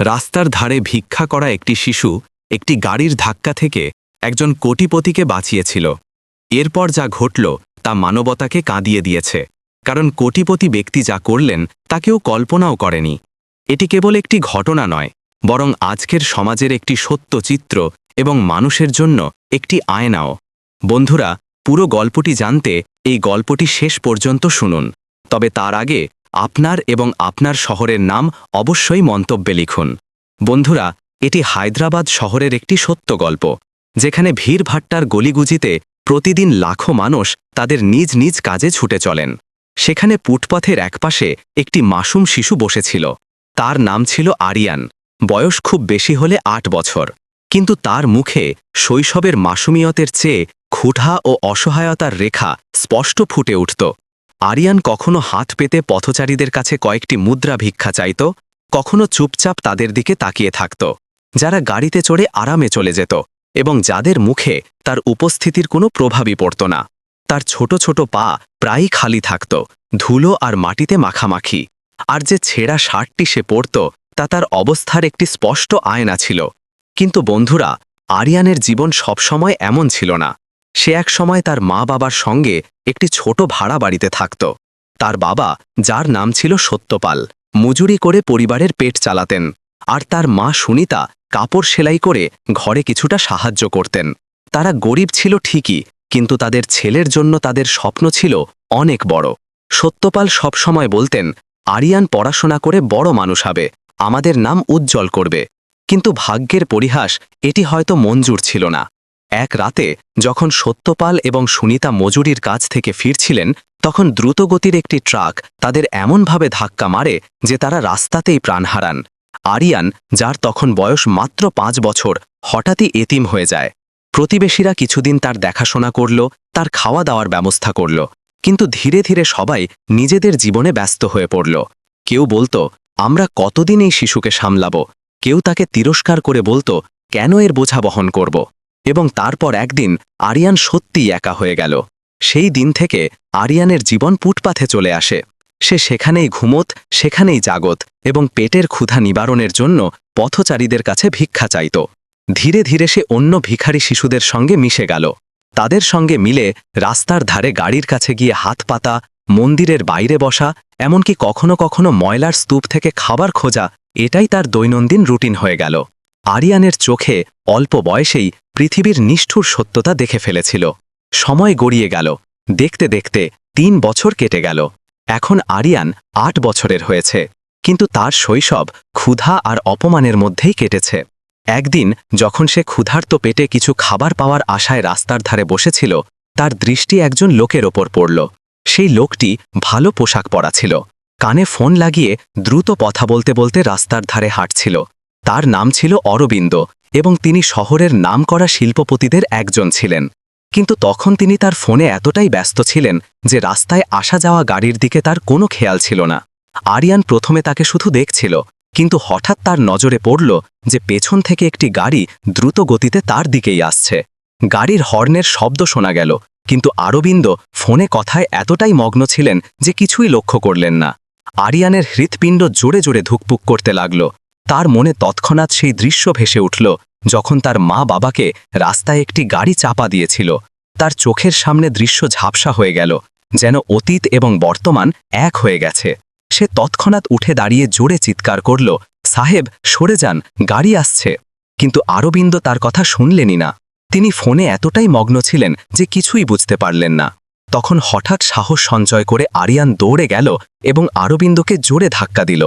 রাস্তার ধারে ভিক্ষা করা একটি শিশু একটি গাড়ির ধাক্কা থেকে একজন কোটিপতিকে বাঁচিয়েছিল। এরপর যা ঘটল তা মানবতাকে কাঁদিয়ে দিয়েছে। কারণ কোটিপতি ব্যক্তি যা করলেন, তা কেউ কল্পনাও করেনি। এটি কেবল একটি ঘটনা নয়, বরং আজকের সমাজের একটি সত্য চিত্র এবং মানুষের জন্য একটি আয়নাও। বন্ধুরা, পুরো গল্পটি জানতে এই গল্পটি শেষ পর্যন্ত শুনুন। তবে তার আগে আপনার এবং আপনার শহরের নাম অবশ্যই মন্তব্যে লিখুন। বন্ধুরা, এটি হায়দ্রাবাদ শহরের একটি সত্য গল্প, যেখানে ভিড়ভাট্টার গলিগুজিতে প্রতিদিন লাখো মানুষ তাদের নিজ নিজ কাজে ছুটে চলেন। সেখানে ফুটপথের একপাশে একটি মাসুম শিশু বসেছিল। তার নাম ছিল আরিয়ান, বয়স খুব বেশি হলে আট বছর। কিন্তু তার মুখে শৈশবের মাসুমিয়তের চেয়ে ক্ষুধা ও অসহায়তার রেখা স্পষ্ট ফুটে উঠত। আরিয়ান কখনো হাত পেতে পথচারীদের কাছে কয়েকটি মুদ্রা ভিক্ষা চাইত, কখনো চুপচাপ তাদের দিকে তাকিয়ে থাকত, যারা গাড়িতে চড়ে আরামে চলে যেত, এবং যাদের মুখে তার উপস্থিতির কোনো প্রভাবই পড়ত না। তার ছোট ছোট পা প্রায়ই খালি থাকত, ধুলো আর মাটিতে মাখামাখি, আর যে ছেঁড়া শার্টটি সে পরত, তা তার অবস্থার একটি স্পষ্ট আয়না ছিল। কিন্তু বন্ধুরা, আরিয়ানের জীবন সবসময় এমন ছিল না। সে এক সময় তার মা বাবার সঙ্গে একটি ছোট ভাড়া বাড়িতে থাকত। তার বাবা, যার নাম ছিল সত্যপাল, মজুরি করে পরিবারের পেট চালাতেন আর তার মা সুনিতা কাপড় সেলাই করে ঘরে কিছুটা সাহায্য করতেন। তারা গরিব ছিল ঠিকই, কিন্তু তাদের ছেলের জন্য তাদের স্বপ্ন ছিল অনেক বড়। সত্যপাল সবসময় বলতেন, আরিয়ান পড়াশোনা করে বড় মানুষ হবে, আমাদের নাম উজ্জ্বল করবে। কিন্তু ভাগ্যের পরিহাস, এটি হয়তো মঞ্জুর ছিল না। এক রাতে, যখন সত্যপাল এবং সুনিতা মজুরির কাজ থেকে ফিরছিলেন, তখন দ্রুতগতির একটি ট্রাক তাদের এমনভাবে ধাক্কা মারে যে তারা রাস্তাতেই প্রাণ হারান। আরিয়ান, যার তখন বয়স মাত্র পাঁচ বছর, হঠাৎই এতিম হয়ে যায়। প্রতিবেশীরা কিছুদিন তার দেখাশোনা করল, তার খাওয়া দাওয়ার ব্যবস্থা করল, কিন্তু ধীরে ধীরে সবাই নিজেদের জীবনে ব্যস্ত হয়ে পড়ল। কেউ বলতো, আমরা কতদিন এই শিশুকে সামলাব? কেউ তাকে তিরস্কার করে বলতো, কেন এর বোঝা বহন করব? এবং তারপর একদিন আরিয়ান সত্যিই একা হয়ে গেল। সেই দিন থেকে আরিয়ানের জীবন পুটপাথে চলে আসে। সে সেখানেই ঘুমত, সেখানেই জাগত এবং পেটের ক্ষুধা নিবারণের জন্য পথচারীদের কাছে ভিক্ষা চাইত। ধীরে ধীরে সে অন্য ভিখারি শিশুদের সঙ্গে মিশে গেল। তাদের সঙ্গে মিলে রাস্তার ধারে গাড়ির কাছে গিয়ে হাত পাতা, মন্দিরের বাইরে বসা, এমনকি কখনো কখনো ময়লার স্তূপ থেকে খাবার খোঁজা, এটাই তার দৈনন্দিন রুটিন হয়ে গেল। আরিয়ানের চোখে অল্প বয়সেই পৃথিবীর নিষ্ঠুর সত্যতা দেখে ফেলেছিল। সময় গড়িয়ে গেল। দেখতে দেখতে তিন বছর কেটে গেল। এখন আরিয়ান আট বছরের হয়েছে। কিন্তু তার শৈশব ক্ষুধা আর অপমানের মধ্যেই কেটেছে। একদিন যখন সে ক্ষুধার্ত পেটে কিছু খাবার পাওয়ার আশায় রাস্তার ধারে বসেছিল, তার দৃষ্টি একজন লোকের ওপর পড়ল। সেই লোকটি ভালো পোশাক পরা ছিল। কানে ফোন লাগিয়ে দ্রুত কথা বলতে বলতে রাস্তার ধারে হাঁটছিল। তার নাম ছিল অরবিন্দ এবং তিনি শহরের নামকরা শিল্পপতিদের একজন ছিলেন। কিন্তু তখন তিনি তার ফোনে এতটাই ব্যস্ত ছিলেন যে রাস্তায় আসা যাওয়া গাড়ির দিকে তার কোনো খেয়াল ছিল না। আরিয়ান প্রথমে তাকে শুধু দেখছিল, কিন্তু হঠাৎ তার নজরে পড়ল যে পেছন থেকে একটি গাড়ি দ্রুত গতিতে তার দিকেই আসছে। গাড়ির হর্নের শব্দ শোনা গেল, কিন্তু আরবিন্দ ফোনে কথায় এতটাই মগ্ন ছিলেন যে কিছুই লক্ষ্য করলেন না। আরিয়ানের হৃৎপিণ্ড জোরে জোরে ধুকপুক করতে লাগল। তার মনে তৎক্ষণাৎ সেই দৃশ্য ভেসে উঠল, যখন তার মা বাবাকে রাস্তায় একটি গাড়ি চাপা দিয়েছিল। তার চোখের সামনে দৃশ্য ঝাপসা হয়ে গেল, যেন অতীত এবং বর্তমান এক হয়ে গেছে। সে তৎক্ষণাৎ উঠে দাঁড়িয়ে জোরে চিৎকার করল, সাহেব, সরে যান, গাড়ি আসছে। কিন্তু আরবিন্দ তার কথা শুনলেনই না। তিনি ফোনে এতটাই মগ্ন ছিলেন যে কিছুই বুঝতে পারলেন না। তখন হঠাৎ সাহস সঞ্চয় করে আরিয়ান দৌড়ে গেল এবং আরবিন্দকে জোরে ধাক্কা দিল।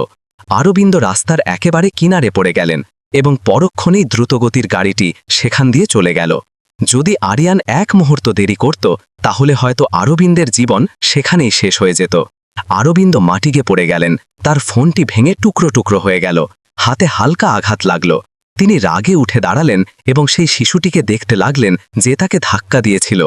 আরবিন্দ রাস্তার একেবারে কিনারে পড়ে গেলেন এবং পরক্ষণেই দ্রুতগতির গাড়িটি সেখান দিয়ে চলে গেল। যদি আরিয়ান এক মুহূর্ত দেরি করত, তাহলে হয়তো আরবিন্দের জীবন সেখানেই শেষ হয়ে যেত। আরবিন্দ মাটিকে পড়ে গেলেন, তার ফোনটি ভেঙে টুকরো টুকরো হয়ে গেল, হাতে হালকা আঘাত লাগল। তিনি রাগে উঠে দাঁড়ালেন এবং সেই শিশুটিকে দেখতে লাগলেন যে তাকে ধাক্কা দিয়েছিল।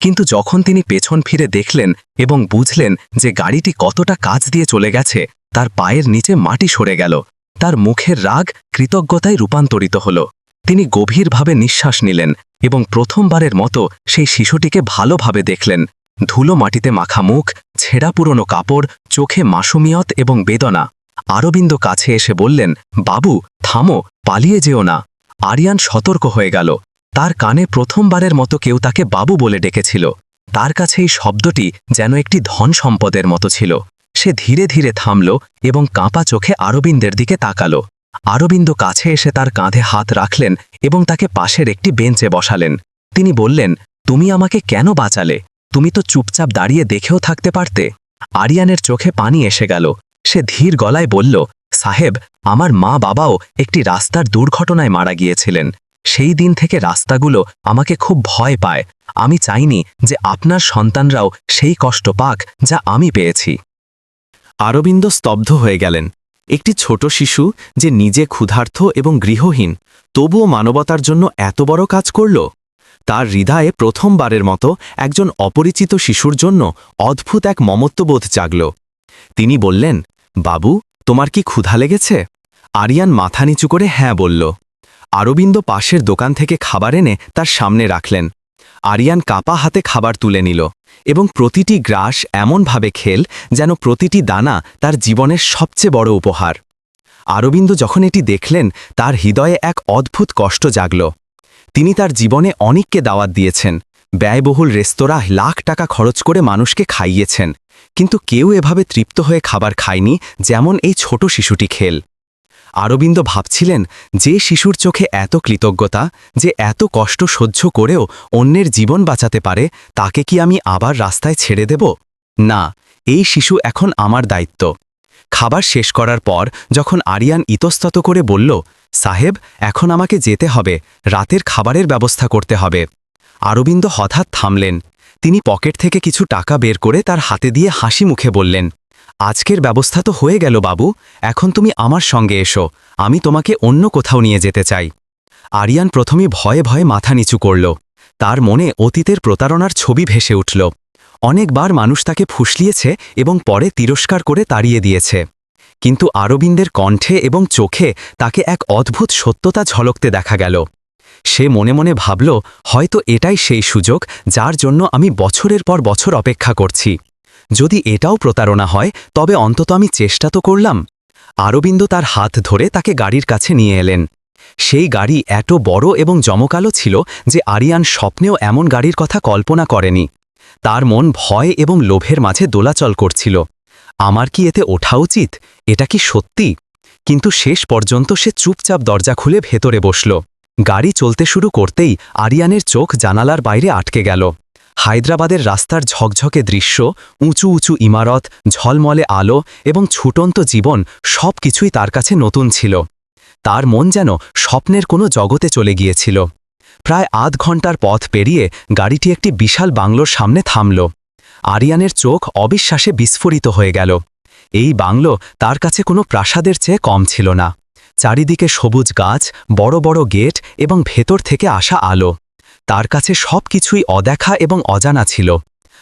কিন্তু যখন তিনি পেছন ফিরে দেখলেন এবং বুঝলেন যে গাড়িটি কতটা কাজ দিয়ে চলে গেছে তার পায়ের নিচে মাটি সরে গেল। তার মুখের রাগ কৃতজ্ঞতায় রূপান্তরিত হল। তিনি গভীরভাবে নিঃশ্বাস নিলেন এবং প্রথমবারের মতো সেই শিশুটিকে ভালোভাবে দেখলেন। ধুলো মাটিতে মাখা মুখ, ছেঁড়া পুরনো কাপড়, চোখে মাসুমিয়ত এবং বেদনা। আরবিন্দ কাছে এসে বললেন, বাবু, থামো, পালিয়ে যেও না। আরিয়ান সতর্ক হয়ে গেল। তার কানে প্রথমবারের মতো কেউ তাকে বাবু বলে ডেকেছিল। তার কাছে এই শব্দটি যেন একটি ধন সম্পদের মতো ছিল। সে ধীরে ধীরে থামল এবং কাঁপা চোখে আরবিন্দের দিকে তাকালো। আরবিন্দ কাছে এসে তার কাঁধে হাত রাখলেন এবং তাকে পাশের একটি বেঞ্চে বসালেন। তিনি বললেন, তুমি আমাকে কেন বাঁচালে? তুমি তো চুপচাপ দাঁড়িয়ে দেখেও থাকতে পারতে। আরিয়ানের চোখে পানি এসে গেল। সে ধীর গলায় বলল, সাহেব, আমার মা বাবাও একটি রাস্তার দুর্ঘটনায় মারা গিয়েছিলেন। সেই দিন থেকে রাস্তাগুলো আমাকে খুব ভয় পায়। আমি চাইনি যে আপনার সন্তানরাও সেই কষ্ট পাক যা আমি পেয়েছি। আরবিন্দ স্তব্ধ হয়ে গেলেন। একটি ছোট শিশু যে নিজে ক্ষুধার্থ এবং গৃহহীন, তবুও মানবতার জন্য এত বড় কাজ করল? তার হৃদয়ে প্রথমবারের মতো একজন অপরিচিত শিশুর জন্য অদ্ভুত এক মমত্ববোধ জাগল। তিনি বললেন, বাবু, তোমার কি ক্ষুধা লেগেছে? আরিয়ান মাথা নিচু করে হ্যাঁ বলল। আরবিন্দ পাশের দোকান থেকে খাবার এনে তার সামনে রাখলেন। আরিয়ান কাপা হাতে খাবার তুলে নিল এবং প্রতিটি গ্রাস এমনভাবে খেল যেন প্রতিটি দানা তার জীবনের সবচেয়ে বড় উপহার। আরবিন্দ যখন এটি দেখলেন, তার হৃদয়ে এক অদ্ভুত কষ্ট জাগল। তিনি তার জীবনে অনেককে দাওয়াত দিয়েছেন, ব্যয়বহুল রেস্তোরাঁ লাখ টাকা খরচ করে মানুষকে খাইয়েছেন, কিন্তু কেউ এভাবে তৃপ্ত হয়ে খাবার খায়নি যেমন এই ছোট শিশুটি খেল। আরবিন্দ ভাবছিলেন যে শিশুর চোখে এত কৃতজ্ঞতা, যে এত কষ্ট সহ্য করেও অন্যের জীবন বাঁচাতে পারে, তাকে কি আমি আবার রাস্তায় ছেড়ে দেব? না, এই শিশু এখন আমার দায়িত্ব। খাবার শেষ করার পর যখন আরিয়ান ইতস্তত করে বলল, সাহেব, এখন আমাকে যেতে হবে, রাতের খাবারের ব্যবস্থা করতে হবে। আরবিন্দ হঠাৎ থামলেন। তিনি পকেট থেকে কিছু টাকা বের করে তার হাতে দিয়ে হাসি মুখে বললেন আজকের ব্যবস্থা তো হয়ে গেল, বাবু। এখন তুমি আমার সঙ্গে এসো। আমি তোমাকে অন্য কোথাও নিয়ে যেতে চাই। আরিয়ান প্রথমে ভয়ে ভয়ে মাথা নিচু করল। তার মনে অতীতের প্রতারণার ছবি ভেসে উঠল। অনেকবার মানুষ তাকে ফুসলিয়েছে এবং পরে তিরস্কার করে তাড়িয়ে দিয়েছে। কিন্তু আরবিন্দের কণ্ঠে এবং চোখে তাকে এক অদ্ভুত সত্যতা ঝলকতে দেখা গেল। সে মনে মনে ভাবল, হয়তো এটাই সেই সুযোগ যার জন্য আমি বছরের পর বছর অপেক্ষা করছি। যদি এটাও প্রতারণা হয়, তবে অন্তত আমি চেষ্টা তো করলাম। আরবিন্দ তার হাত ধরে তাকে গাড়ির কাছে নিয়ে এলেন। সেই গাড়ি এত বড় এবং জমকালো ছিল যে আরিয়ান স্বপ্নেও এমন গাড়ির কথা কল্পনা করেনি। তার মন ভয় এবং লোভের মাঝে দোলাচল করছিল। আমার কি এতে ওঠা উচিত? এটা কি সত্যি? কিন্তু শেষ পর্যন্ত সে চুপচাপ দরজা খুলে ভেতরে বসল। গাড়ি চলতে শুরু করতেই আরিয়ানের চোখ জানালার বাইরে আটকে গেল। হায়দ্রাবাদের রাস্তার ঝকঝকে দৃশ্য, উঁচু উঁচু ইমারত, ঝলমলে আলো এবং ছুটন্ত জীবন সব কিছুই তার কাছে নতুন ছিল। তার মন যেন স্বপ্নের কোনো জগতে চলে গিয়েছিল। প্রায় আধ ঘণ্টার পথ পেরিয়ে গাড়িটি একটি বিশাল বাংলোর সামনে থামল। আরিয়ানের চোখ অবিশ্বাসে বিস্ফোরিত হয়ে গেল। এই বাংলো তার কাছে কোনো প্রাসাদের চেয়ে কম ছিল না। চারিদিকে সবুজ গাছ, বড় বড় গেট এবং ভেতর থেকে আসা আলো। তার কাছে সব কিছুই অদেখা এবং অজানা ছিল।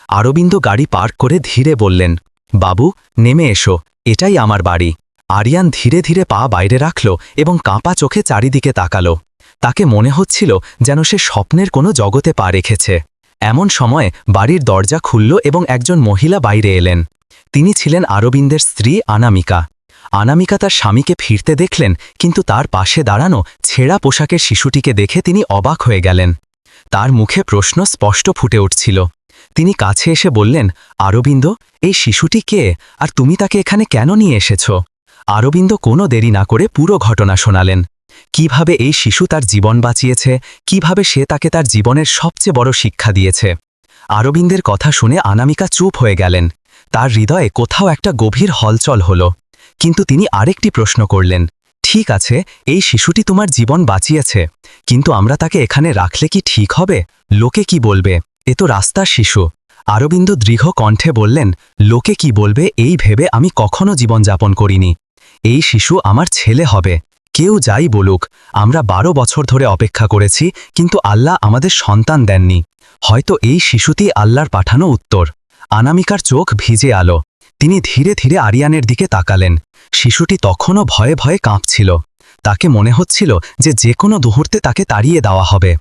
আরবিন্দ গাড়ি পার্ক করে ধীরে বললেন, বাবু, নেমে এসো, এটাই আমার বাড়ি। আরিয়ান ধীরে ধীরে পা বাইরে রাখল এবং কাঁপা চোখে চারিদিকে তাকালো। তাকে মনে হচ্ছিল যেন সে স্বপ্নের কোনো জগতে পা রেখেছে। এমন সময় বাড়ির দরজা খুলল এবং একজন মহিলা বাইরে এলেন। তিনি ছিলেন আরবিন্দের স্ত্রী আনামিকা। আনামিকা তার স্বামীকে ফিরতে দেখলেন, কিন্তু তার পাশে দাঁড়ানো ছেঁড়া পোশাকের শিশুটিকে দেখে তিনি অবাক হয়ে গেলেন। তার মুখে প্রশ্ন স্পষ্ট ফুটে উঠছিল। তিনি কাছে এসে বললেন, আরবিন্দ, এই শিশুটি কে? আর তুমি তাকে এখানে কেন নিয়ে এসেছ? আরবিন্দ কোনো দেরি না করে পুরো ঘটনা শোনালেন। কীভাবে এই শিশু তার জীবন বাঁচিয়েছে? কীভাবে সে তাকে তার জীবনের সবচেয়ে বড় শিক্ষা দিয়েছে? আরবিন্দের কথা শুনে আনামিকা চুপ হয়ে গেলেন। তার হৃদয়ে কোথাও একটা গভীর হলচল হল। কিন্তু তিনি আরেকটি প্রশ্ন করলেন ঠিক আছে, এই শিশুটি তোমার জীবন বাঁচিয়েছে, কিন্তু আমরা তাকে এখানে রাখলে কি ঠিক হবে? লোকে কি বলবে? এ তো রাস্তার শিশু। আরবিন্দ দৃঢ় কণ্ঠে বললেন, লোকে কি বলবে এই ভেবে আমি কখনো জীবনযাপন করিনি। এই শিশু আমার ছেলে হবে। কেউ যাই বলুক, আমরা বারো বছর ধরে অপেক্ষা করেছি, কিন্তু আল্লাহ আমাদের সন্তান দেননি। হয়তো এই শিশুটি আল্লাহর পাঠানো উত্তর। আনামিকার চোখ ভিজে আলো। তিনি ধীরে ধীরে আরিয়ানের দিকে তাকালেন। শিশুটি তখনও ভয়ে ভয়ে কাঁপছিল। তাকে মনে হচ্ছিল যে যে কোনো মুহূর্তে তাকে তাড়িয়ে দেওয়া হবে।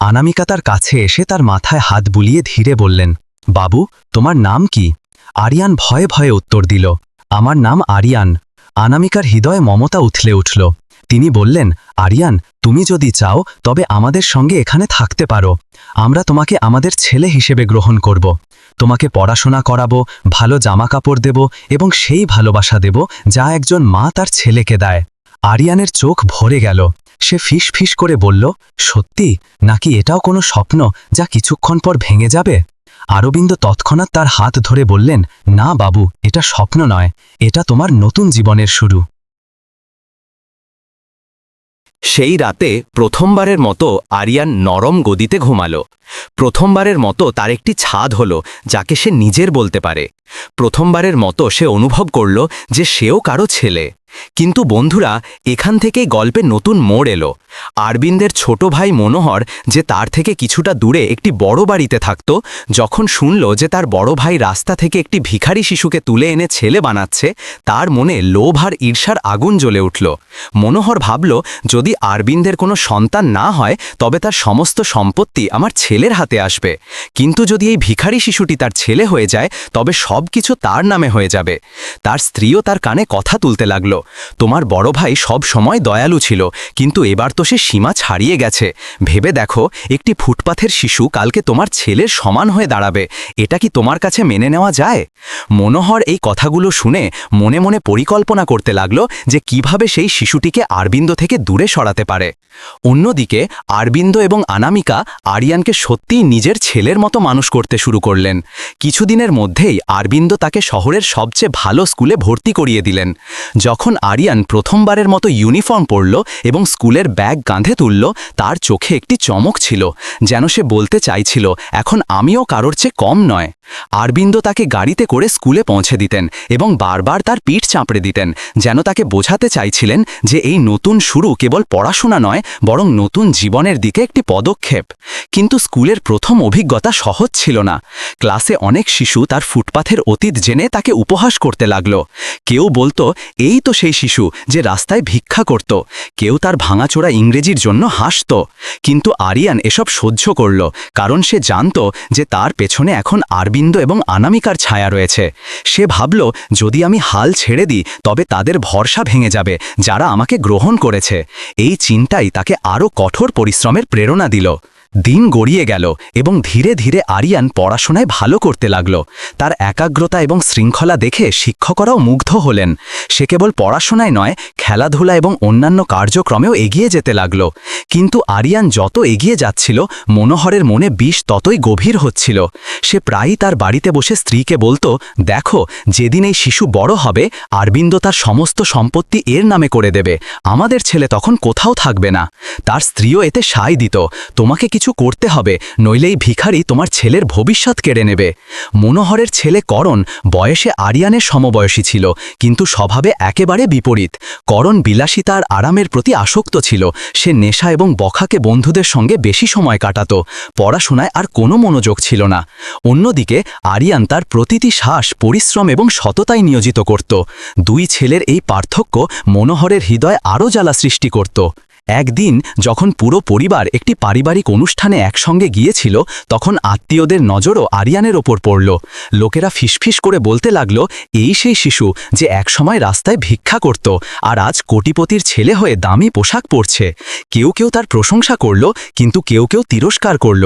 আনামিকা তার কাছে এসে তার মাথায় হাত বুলিয়ে ধীরে বললেন, বাবু, তোমার নাম কি? আরিয়ান ভয়ে ভয়ে উত্তর দিল, আমার নাম আরিয়ান। আনামিকার হৃদয়ে মমতা উথলে উঠল। তিনি বললেন, আরিয়ান, তুমি যদি চাও, তবে আমাদের সঙ্গে এখানে থাকতে পারো। আমরা তোমাকে আমাদের ছেলে হিসেবে গ্রহণ করব। তোমাকে পড়াশোনা করাবো, ভালো জামাকাপড় দেব এবং সেই ভালোবাসা দেব যা একজন মা তার ছেলেকে দেয়। আরিয়ানের চোখ ভরে গেল। সে ফিস ফিস করে বলল, সত্যি? নাকি এটাও কোনো স্বপ্ন যা কিছুক্ষণ পর ভেঙে যাবে? আরবিন্দ তৎক্ষণাৎ তার হাত ধরে বললেন, না বাবু, এটা স্বপ্ন নয়। এটা তোমার নতুন জীবনের শুরু। সেই রাতে প্রথমবারের মতো আরিয়ান নরম গদিতে ঘুমালো। প্রথমবারের মতো তার একটি ছাদ হলো, যাকে সে নিজের বলতে পারে। প্রথমবারের মতো সে অনুভব করল যে সেও কারও ছেলে। কিন্তু বন্ধুরা, এখান থেকেই গল্পে নতুন মোড় এলো। আরবিন্দের ছোট ভাই মনোহর যে তার থেকে কিছুটা দূরে একটি বড় বাড়িতে থাকত, যখন শুনল যে তার বড় ভাই রাস্তা থেকে একটি ভিখারি শিশুকে তুলে এনে ছেলে বানাচ্ছে, তার মনে লোভ আর ঈর্ষার আগুন জ্বলে উঠল। মনোহর ভাবল, যদি আরবিন্দের কোনো সন্তান না হয়, তবে তার সমস্ত সম্পত্তি আমার ছেলের হাতে আসবে। কিন্তু যদি এই ভিখারি শিশুটি তার ছেলে হয়ে যায়, তবে সব কিছু তার নামে হয়ে যাবে। তার স্ত্রীও তার কানে কথা তুলতে লাগল। তোমার বড় ভাই সব সময় দয়ালু ছিল, কিন্তু এবার তো সে সীমা ছাড়িয়ে গেছে। ভেবে দেখো, একটি ফুটপাথের শিশু কালকে তোমার ছেলের সমান হয়ে দাঁড়াবে, এটা কি তোমার কাছে মেনে নেওয়া যায়? মনোহর এই কথাগুলো শুনে মনে মনে পরিকল্পনা করতে লাগল যে কীভাবে সেই শিশুটিকে আরবিন্দ থেকে দূরে সরাতে পারে। অন্যদিকে, আরবিন্দ এবং আনামিকা আরিয়ানকে সত্যিই নিজের ছেলের মতো মানুষ করতে শুরু করলেন। কিছুদিনের মধ্যেই আরবিন্দ তাকে শহরের সবচেয়ে ভালো স্কুলে ভর্তি করিয়ে দিলেন। যখন আরিয়ান প্রথমবারের মতো ইউনিফর্ম পরল এবং স্কুলের ব্যাগ কাঁধে তুলল, তার চোখে একটি চমক ছিল, যেন সে বলতে চাইছিল, এখন আমিও কারোর চেয়ে কম নয়। আরবিন্দ তাকে গাড়িতে করে স্কুলে পৌঁছে দিতেন এবং বারবার তার পিঠ চাপড়ে দিতেন, যেন তাকে বোঝাতে চাইছিলেন যে এই নতুন শুরু কেবল পড়াশোনা নয়, বরং নতুন জীবনের দিকে একটি পদক্ষেপ। কিন্তু স্কুলের প্রথম অভিজ্ঞতা সহজ ছিল না। ক্লাসে অনেক শিশু তার ফুটপাথের অতীত জেনে তাকে উপহাস করতে লাগল। কেউ বলতো, এই তো সেই শিশু যে রাস্তায় ভিক্ষা করত। কেউ তার ভাঙাচোরা ইংরেজির জন্য হাসত। কিন্তু আরিয়ান এসব সহ্য করল, কারণ সে জানত যে তার পেছনে এখন আরবিন্দ এবং আনামিকার ছায়া রয়েছে। সে ভাবল, যদি আমি হাল ছেড়ে দিই, তবে তাদের ভরসা ভেঙে যাবে, যারা আমাকে গ্রহণ করেছে। এই চিন্তাই তাকে আরও কঠোর পরিশ্রমের প্রেরণা দিল। দিন গড়িয়ে গেল এবং ধীরে ধীরে আরিয়ান পড়াশোনায় ভালো করতে লাগল। তার একাগ্রতা এবং শৃঙ্খলা দেখে শিক্ষকরাও মুগ্ধ হলেন। সে কেবল পড়াশোনায় নয়, খেলাধুলা এবং অন্যান্য কার্যক্রমেও এগিয়ে যেতে লাগল। কিন্তু আরিয়ান যত এগিয়ে যাচ্ছিল, মনোহরের মনে বিষ ততই গভীর হচ্ছিল। সে প্রায়ই তার বাড়িতে বসে স্ত্রীকে বলতো, দেখো, যেদিন এই শিশু বড় হবে আরবিন্দ তার সমস্ত সম্পত্তি এর নামে করে দেবে। আমাদের ছেলে তখন কোথাও থাকবে না। তার স্ত্রীও এতে সায় দিত, তোমাকে কিছু করতে হবে, নইলেই ভিখারি তোমার ছেলের ভবিষ্যৎ কেড়ে নেবে। মনোহরের ছেলে করণ বয়সে আরিয়ানের সমবয়সী ছিল, কিন্তু স্বভাবে একেবারে বিপরীত। করণ বিলাসিতা আর আরামের প্রতি আসক্ত ছিল, সে নেশা এবং বখাকে বন্ধুদের সঙ্গে বেশি সময় কাটাত, পড়াশোনায় আর কোনো মনোযোগ ছিল না। অন্যদিকে আরিয়ান তার প্রতিটি শ্বাস, পরিশ্রম এবং সততায় নিয়োজিত করত। দুই ছেলের এই পার্থক্য মনোহরের হৃদয় আরও জ্বালা সৃষ্টি করত। একদিন যখন পুরো পরিবার একটি পারিবারিক অনুষ্ঠানে একসঙ্গে গিয়েছিল, তখন আত্মীয়দের নজরও আরিয়ানের ওপর পড়ল। লোকেরা ফিসফিস করে বলতে লাগল, এই সেই শিশু যে একসময় রাস্তায় ভিক্ষা করত আর আজ কোটিপতির ছেলে হয়ে দামি পোশাক পরছে। কেউ কেউ তার প্রশংসা করল, কিন্তু কেউ কেউ তিরস্কার করল।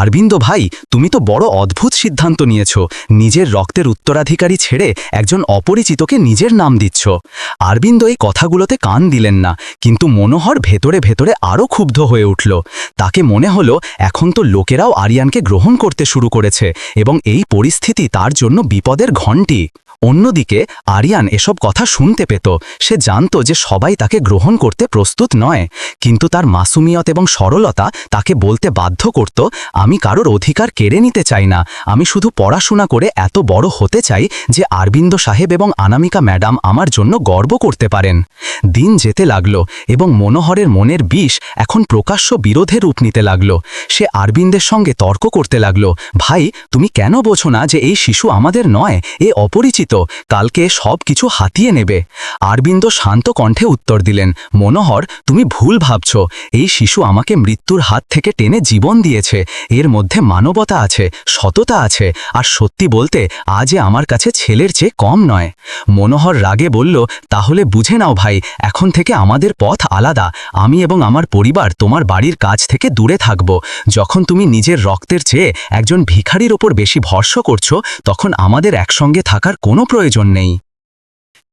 আরবিন্দ ভাই, তুমি তো বড় অদ্ভুত সিদ্ধান্ত নিয়েছ। নিজের রক্তের উত্তরাধিকারী ছেড়ে একজন অপরিচিতকে নিজের নাম দিচ্ছ। আরবিন্দ এই কথাগুলোতে কান দিলেন না, কিন্তু মনোহর ভেতরে ভেতরে আরও ক্ষুব্ধ হয়ে উঠল। তাকে মনে হলো, এখন তো লোকেরাও আরিয়ানকে গ্রহণ করতে শুরু করেছে এবং এই পরিস্থিতি তার জন্য বিপদের ঘণ্টি। অন্যদিকে, আরিয়ান এসব কথা শুনতে পেত। সে জানত যে সবাই তাকে গ্রহণ করতে প্রস্তুত নয়। কিন্তু তার মাসুমিয়ত এবং সরলতা তাকে বলতে বাধ্য করত, আমি কারোর অধিকার কেড়ে নিতে চাই না। আমি শুধু পড়াশোনা করে এত বড় হতে চাই যে আরবিন্দ সাহেব এবং আনামিকা ম্যাডাম আমার জন্য গর্ব করতে পারেন। দিন যেতে লাগল এবং মনোহরের মনের বিষ এখন প্রকাশ্য বিরোধে রূপ নিতে লাগল। সে আরবিন্দের সঙ্গে তর্ক করতে লাগল, ভাই, তুমি কেন বোঝো না যে এই শিশু আমাদের নয়? এ অপরিচিত কালকে সব কিছু হাতিয়ে নেবে। আরবিন্দ শান্ত কণ্ঠে উত্তর দিলেন, মনোহর, তুমি ভুল ভাবছ। এই শিশু আমাকে মৃত্যুর হাত থেকে টেনে জীবন দিয়েছে। এর মধ্যে মানবতা আছে, সততা আছে, আর সত্যি বলতে আজে আমার কাছে ছেলের চেয়ে কম নয়। মনোহর রাগে বলল, তাহলে বুঝে নাও ভাই, এখন থেকে আমাদের পথ আলাদা। আমি এবং আমার পরিবার তোমার বাড়ির কাজ থেকে দূরে থাকব। যখন তুমি নিজের রক্তের চেয়ে একজন ভিখারির ওপর বেশি ভরসা করছ, তখন আমাদের একসঙ্গে থাকার কোনো প্রয়োজন নেই।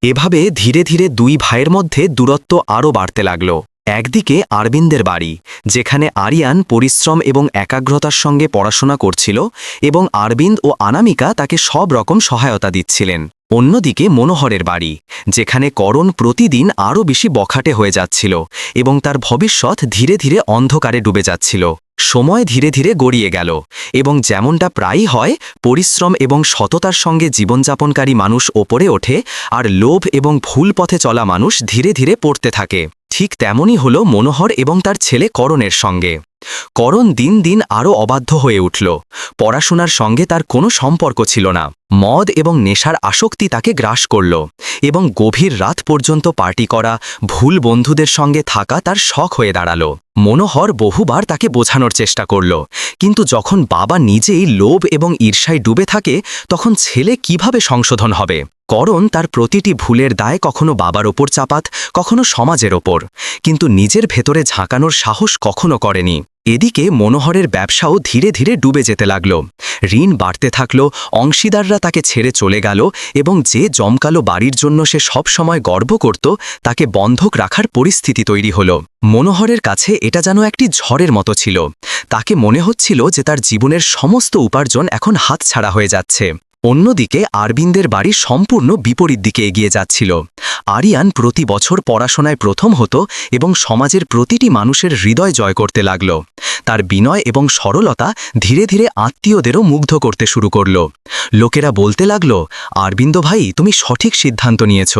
এভাবে ধীরে ধীরে দুই ভাইয়ের মধ্যে দূরত্ব আরও বাড়তে লাগল। একদিকে আরবিন্দের বাড়ি, যেখানে আরিয়ান পরিশ্রম এবং একাগ্রতার সঙ্গে পড়াশোনা করছিল এবং আরবিন্দ ও আনামিকা তাকে সব রকম সহায়তা দিচ্ছিলেন। অন্যদিকে মনোহরের বাড়ি, যেখানে করণ প্রতিদিন আরও বেশি বখাটে হয়ে যাচ্ছিল এবং তার ভবিষ্যৎ ধীরে ধীরে অন্ধকারে ডুবে যাচ্ছিল। সময় ধীরে ধীরে গড়িয়ে গেল এবং যেমনটা প্রায়ই হয়, পরিশ্রম এবং সততার সঙ্গে জীবনযাপনকারী মানুষ ওপরে ওঠে আর লোভ এবং ভুল পথে চলা মানুষ ধীরে ধীরে পড়তে থাকে। ঠিক তেমনই হল মনোহর এবং তার ছেলে করণের সঙ্গে। করণ দিন দিন আরও অবাধ্য হয়ে উঠল। পড়াশোনার সঙ্গে তার কোনো সম্পর্ক ছিল না। মদ এবং নেশার আসক্তি তাকে গ্রাস করল এবং গভীর রাত পর্যন্ত পার্টি করা, ভুল বন্ধুদের সঙ্গে থাকা তার শখ হয়ে দাঁড়াল। মনোহর বহুবার তাকে বোঝানোর চেষ্টা করল, কিন্তু যখন বাবা নিজেই লোভ এবং ঈর্ষায় ডুবে থাকে, তখন ছেলে কীভাবে সংশোধন হবে? করণ তার প্রতিটি ভুলের দায় কখনো বাবার ওপর চাপাত, কখনো সমাজের ওপর। কিন্তু নিজের ভেতরে ঝাঁকানোর সাহস কখনো করেনি। এদিকে মনোহরের ব্যবসাও ধীরে ধীরে ডুবে যেতে লাগল। ঋণ বাড়তে থাকল, অংশীদাররা তাকে ছেড়ে চলে গেল এবং যে জমকালো বাড়ির জন্য সে সব সময় গর্ব করত, তাকে বন্ধক রাখার পরিস্থিতি তৈরি হল। মনোহরের কাছে এটা যেন একটি ঝড়ের মতো ছিল। তাকে মনে হচ্ছিল যে তার জীবনের সমস্ত উপার্জন এখন হাতছাড়া হয়ে যাচ্ছে। অন্যদিকে আরবিন্দের বাড়ি সম্পূর্ণ বিপরীত দিকে এগিয়ে যাচ্ছিল। আরিয়ান প্রতি বছর পড়াশোনায় প্রথম হতো এবং সমাজের প্রতিটি মানুষের হৃদয় জয় করতে লাগল। তার বিনয় এবং সরলতা ধীরে ধীরে আত্মীয়দেরও মুগ্ধ করতে শুরু করল। লোকেরা বলতে লাগল, আরবিন্দ ভাই, তুমি সঠিক সিদ্ধান্ত নিয়েছ।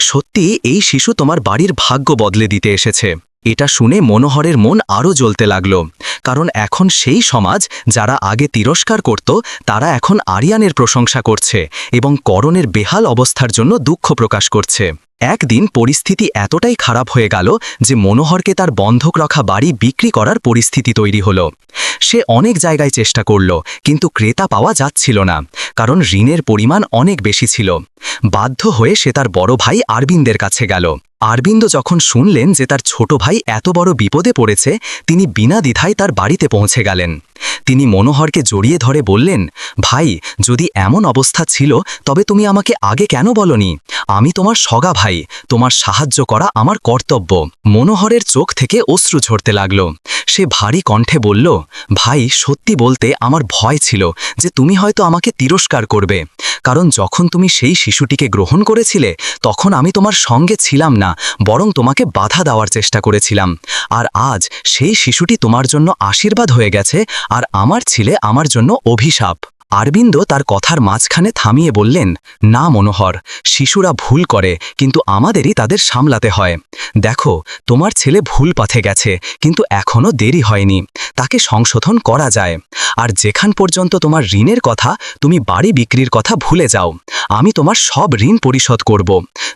সত্যি এই শিশু তোমার বাড়ির ভাগ্য বদলে দিতে এসেছে। এটা শুনে মনোহরের মন আরও জ্বলতে লাগল, কারণ এখন সেই সমাজ যারা আগে তিরস্কার করত, তারা এখন আরিয়ানের প্রশংসা করছে এবং করণের বেহাল অবস্থার জন্য দুঃখ প্রকাশ করছে। একদিন পরিস্থিতি এতটাই খারাপ হয়ে গেল যে মনোহরকে তার বন্ধক রাখা বাড়ি বিক্রি করার পরিস্থিতি তৈরি হলো। সে অনেক জায়গায় চেষ্টা করল, কিন্তু ক্রেতা পাওয়া যাচ্ছিল না, কারণ ঋণের পরিমাণ অনেক বেশি ছিল। বাধ্য হয়ে সে তার বড় ভাই আরবিন্দের কাছে গেল। আরবিন্দ যখন শুনলেন যে তার ছোট ভাই এত বড় বিপদে পড়েছে, তিনি বিনা দ্বিধায় তার বাড়িতে পৌঁছে গেলেন। তিনি মনোহরকে জড়িয়ে ধরে বললেন, ভাই, যদি এমন অবস্থা ছিল, তবে তুমি আমাকে আগে কেন বলনি? আমি তোমার সগা ভাই, তোমার সাহায্য করা আমার কর্তব্য। মনোহরের চোখ থেকে অশ্রু ঝরতে লাগল। সে ভারী কণ্ঠে বলল, ভাই, সত্যি বলতে আমার ভয় ছিল যে তুমি হয়তো আমাকে তিরস্কার করবে। কারণ যখন তুমি সেই শিশুটিকে গ্রহণ করেছিলে, তখন আমি তোমার সঙ্গে ছিলাম না, বরং তোমাকে বাধা দেওয়ার চেষ্টা করেছিলাম। আর আজ সেই শিশুটি তোমার জন্য আশীর্বাদ হয়ে গেছে, আর আমার ছেলে আমার জন্য অভিশাপ। আরবিন্দ তার কথার মাঝখানে থামিয়ে বললেন, না মনোহর, শিশুরা ভুল করে, কিন্তু আমাদেরই তাদের সামলাতে হয়। দেখো, তোমার ছেলে ভুল পথে গেছে, কিন্তু এখনও দেরি হয়নি। তাকে সংশোধন করা যায়। আর যেখান পর্যন্ত তোমার ঋণের কথা, তুমি বাড়ি বিক্রির কথা ভুলে যাও। আমি তোমার সব ঋণ পরিশোধ করব।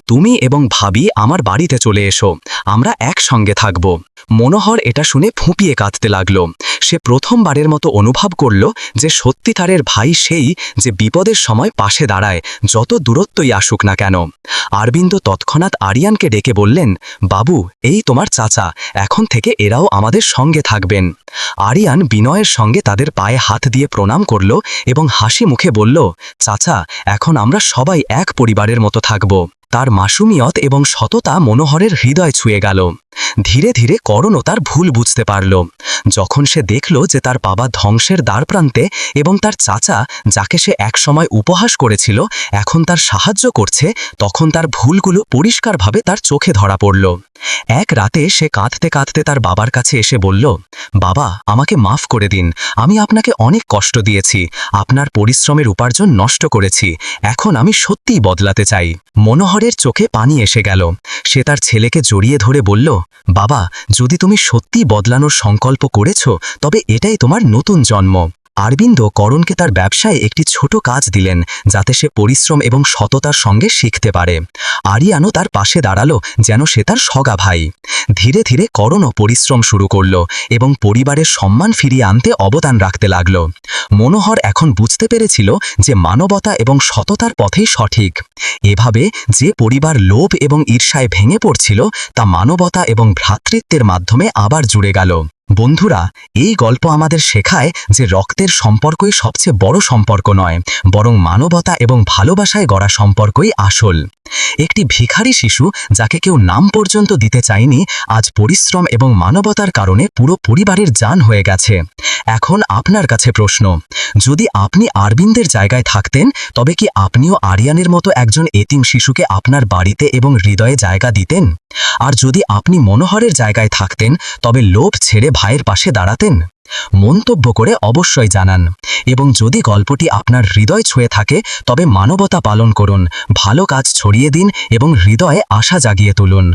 তুমি এবং ভাবি আমার বাড়িতে চলে এসো। আমরা একসঙ্গে থাকব। মনোহর এটা শুনে ফুঁপিয়ে কাঁদতে লাগল। সে প্রথমবারের মতো অনুভব করল যে সত্যিকারের ভাই সেই যে বিপদের সময় পাশে দাঁড়ায়, যত দূরত্বই আসুক না কেন। আরবিন্দ তৎক্ষণাৎ আরিয়ানকে ডেকে বললেন, বাবু, এই তোমার চাচা, এখন থেকে এরাও আমাদের সঙ্গে থাকবেন। আরিয়ান বিনয়ের সঙ্গে তাদের পায়ে হাত দিয়ে প্রণাম করল এবং হাসি মুখে বলল, চাচা, এখন আমরা সবাই এক পরিবারের মতো থাকব। তার মাসুমিয়ত এবং সততা মনোহরের হৃদয় ছুঁয়ে গেল। ধীরে ধীরে করণও তার ভুল বুঝতে পারল। যখন সে দেখল যে তার বাবা ধ্বংসের দ্বারপ্রান্তে এবং তার চাচা, যাকে সে একসময় উপহাস করেছিল, এখন তার সাহায্য করছে, তখন তার ভুলগুলো পরিষ্কারভাবে তার চোখে ধরা পড়ল। এক রাতে সে কাঁদতে কাঁদতে তার বাবার কাছে এসে বলল, বাবা, আমাকে মাফ করে দিন। আমি আপনাকে অনেক কষ্ট দিয়েছি। আপনার পরিশ্রমের উপার্জন নষ্ট করেছি। এখন আমি সত্যিই বদলাতে চাই। মনোহরের মনোহরের চোখে পানি এসে গেল। সে তার ছেলেকে জড়িয়ে ধরে বলল, বাবা, যদি তুমি সত্যি বদলানোর সংকল্প করেছ, তবে এটাই তোমার নতুন জন্ম। আরবিন্দ করণকে তার ব্যবসায় একটি ছোট কাজ দিলেন, যাতে সে পরিশ্রম এবং সততার সঙ্গে শিখতে পারে। আরিয়ানও তার পাশে দাঁড়াল, যেন সে তার সগা ভাই। ধীরে ধীরে করণও পরিশ্রম শুরু করল এবং পরিবারের সম্মান ফিরিয়ে আনতে অবদান রাখতে লাগল। মনোহর এখন বুঝতে পেরেছিল যে মানবতা এবং সততার পথেই সঠিক। এভাবে যে পরিবার লোভ এবং ঈর্ষায় ভেঙে পড়ছিল, তা মানবতা এবং ভ্রাতৃত্বের মাধ্যমে আবার জুড়ে গেল। বন্ধুরা, এই গল্প আমাদের শেখায় যে রক্তের সম্পর্কই সবচেয়ে বড় সম্পর্ক নয়, বরং মানবতা এবং ভালোবাসায় গড়া সম্পর্কই আসল। একটি ভিখারি শিশু যাকে কেউ নাম পর্যন্ত দিতে চায়নি, আজ পরিশ্রম এবং মানবতার কারণে পুরো পরিবারের যান হয়ে গেছে। এখন আপনার কাছে প্রশ্ন, যদি আপনি আরবিন্দের জায়গায় থাকতেন, তবে কি আপনিও আরিয়ানের মতো একজন এতিম শিশুকে আপনার বাড়িতে এবং হৃদয়ে জায়গা দিতেন? আর যদি আপনি মনোহরের জায়গায় থাকতেন, তবে লোভ ছেড়ে ভাইয়ের পাশে দাঁড়াতেন? মন্তব্য করে অবশ্যই জানান। এবং যদি গল্পটি আপনার হৃদয় ছুঁয়ে থাকে, তবে মানবতা পালন করুন, ভালো কাজ ছড়িয়ে দিন এবং হৃদয়ে আশা জাগিয়ে তুলুন।